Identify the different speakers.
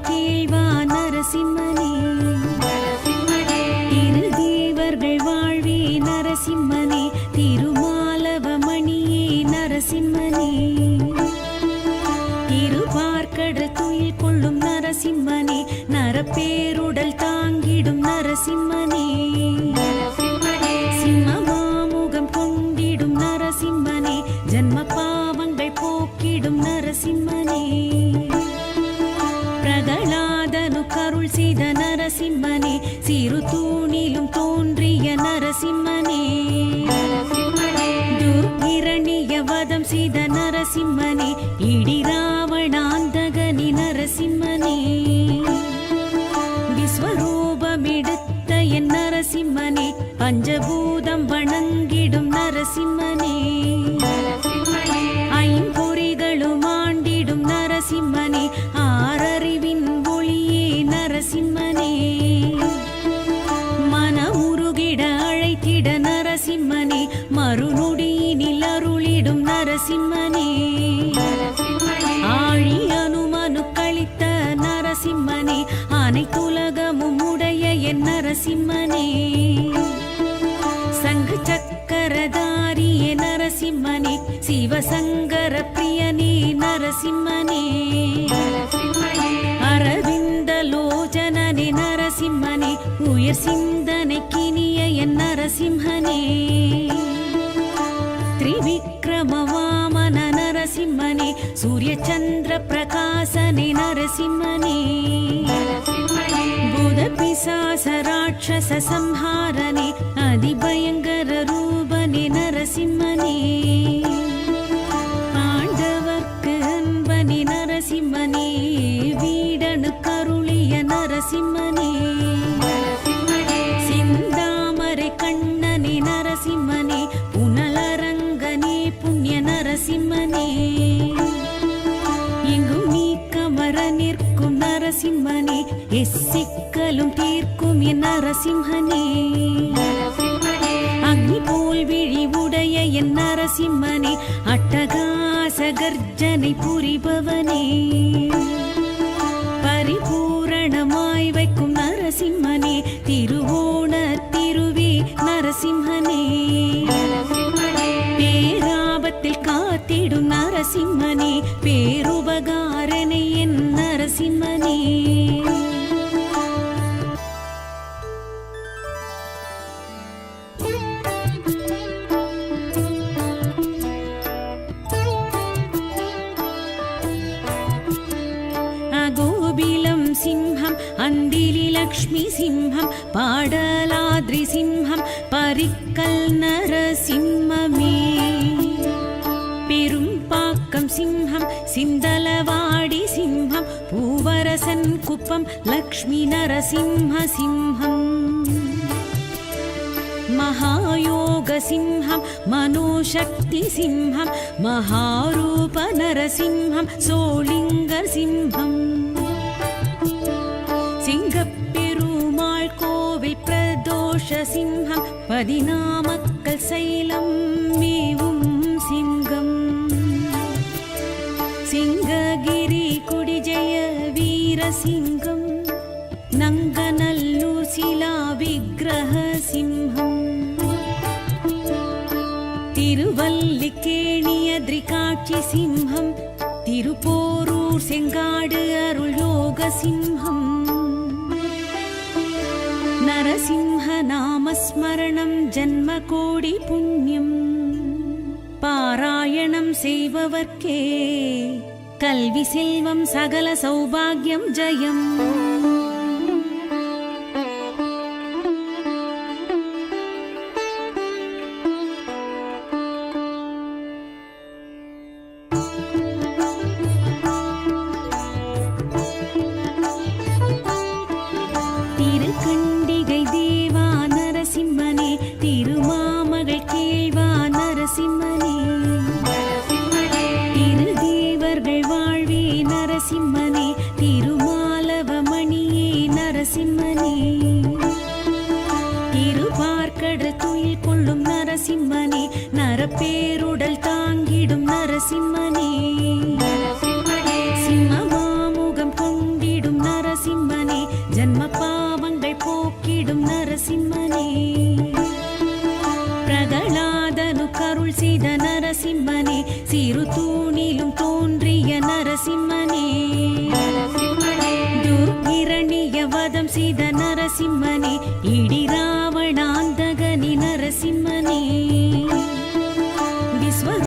Speaker 1: கேள்வா நரசிம்மனே. இரு தேவர்கள் வாழ்வே நரசிம்மனே. திருமாலவ மணியே நரசிம்மனே. இரு பார்க்கடல் துயில் கொள்ளும் நரசிம்மனே. தாங்கிடும் நரசிம்மனே. சிம்ம பிரகலாதனு நரசிம்மனே சிறு தூணிலும் தோன்றிய நரசிம்மனே. துர்கிரணிய வதம் செய்த நரசிம்மனே இடி ராவணாந்தகனி நரசிம்மனே. விஸ்வரூபமெடுத்த என் நரசிம்மனே பஞ்சபூதம் வணங்கிடும் நரசிம்மனே அனைத்துலகமும் உடைய என் நரசிம்மனே. சங்கு சக்கரதாரி நரசிம்மனே. சிவசங்கர பிரியனே நரசிம்மனே. அரவிந்த லோச்சனனே நரசிம்மனே. உயர் சிந்தனை கினிய என் நரசிம்மனே. திரிவிக்ரமவாமன நரசிம்மனே. சூரிய சந்திர பிரகாசனே நரசிம்மனே. राक्षससंहारने அதிபயங்கரூபனே நரசிம்மனே. ஆண்டவர்க்கு அன்பனே நரசிம்மனே. வீடனு கருளிய நரசிம்மனே. சிந்தாமரை கண்ணனே நரசிம்மனே. எச்சிக்கலும் தீர்க்கும் என் நரசிம்மனே. அக்னி போல் விழி உடைய என் நரசிம்மனே அட்டகாச கர்ஜனை புரிபவனே. பரிபூரணமாய் வைக்கும் நரசிம்மனே திருவோண திருவே நரசிம்மனே. பேராபத்தில் காத்திடும் நரசிம்மனே பேரோ സിംഹം അന്തിലി ലക്ഷ്മി സിംഹം പാടലാദ്രി സിംഹം പരിക്കൽ നരസിംഹമേ പെരുമ്പാക്കം സിംഹം സിന്തലവാടി സിംഹം പൂവരസൻ കുപ്പം ലക്ഷ്മി നരസിംഹ സിംഹം महायोगसिंहं मनोशक्तिसिंहं महारूपनरसिंहं सोलिङ्गसिंहम् பிரதோஷ சிம்ஹம் பதினாமக்கல் சைலம் மேவும் சிங்கம். சிங்ககிரி குடிஜய வீரசிங்கம் நங்கநல்லூர் சிலா விக்கிரக சிம்ஹம். திருவல்லிக்கேணியத்ரிகாட்சி சிம்ஹம் திருப்போரூர் செங்காடு அருள் யோக சிம்ஹம். நரசிம்ஹ நாமஸ்மரணம் ஜன்ம கோடி புண்ணியம். பாராயணம் செய்பவர்க்கே கல்வி செல்வம் சகல சௌபாகியம் ஜெயம். திருக்கண்டிகை நரசிம்மனே திருமாலவமணியே நரசிம்மனே. திருவார்கடல் துயில் கொள்ளும் நரசிம்மனே நரப்பேருடல் தாங்கிடும் நரசிம்மனே. சிம்மமாமுகம் கொண்டிடும் நரசிம்மனே ஜன்ம பாவங்கள் போக்கிடும் நரசிம்ம நரசிம்மனே இடி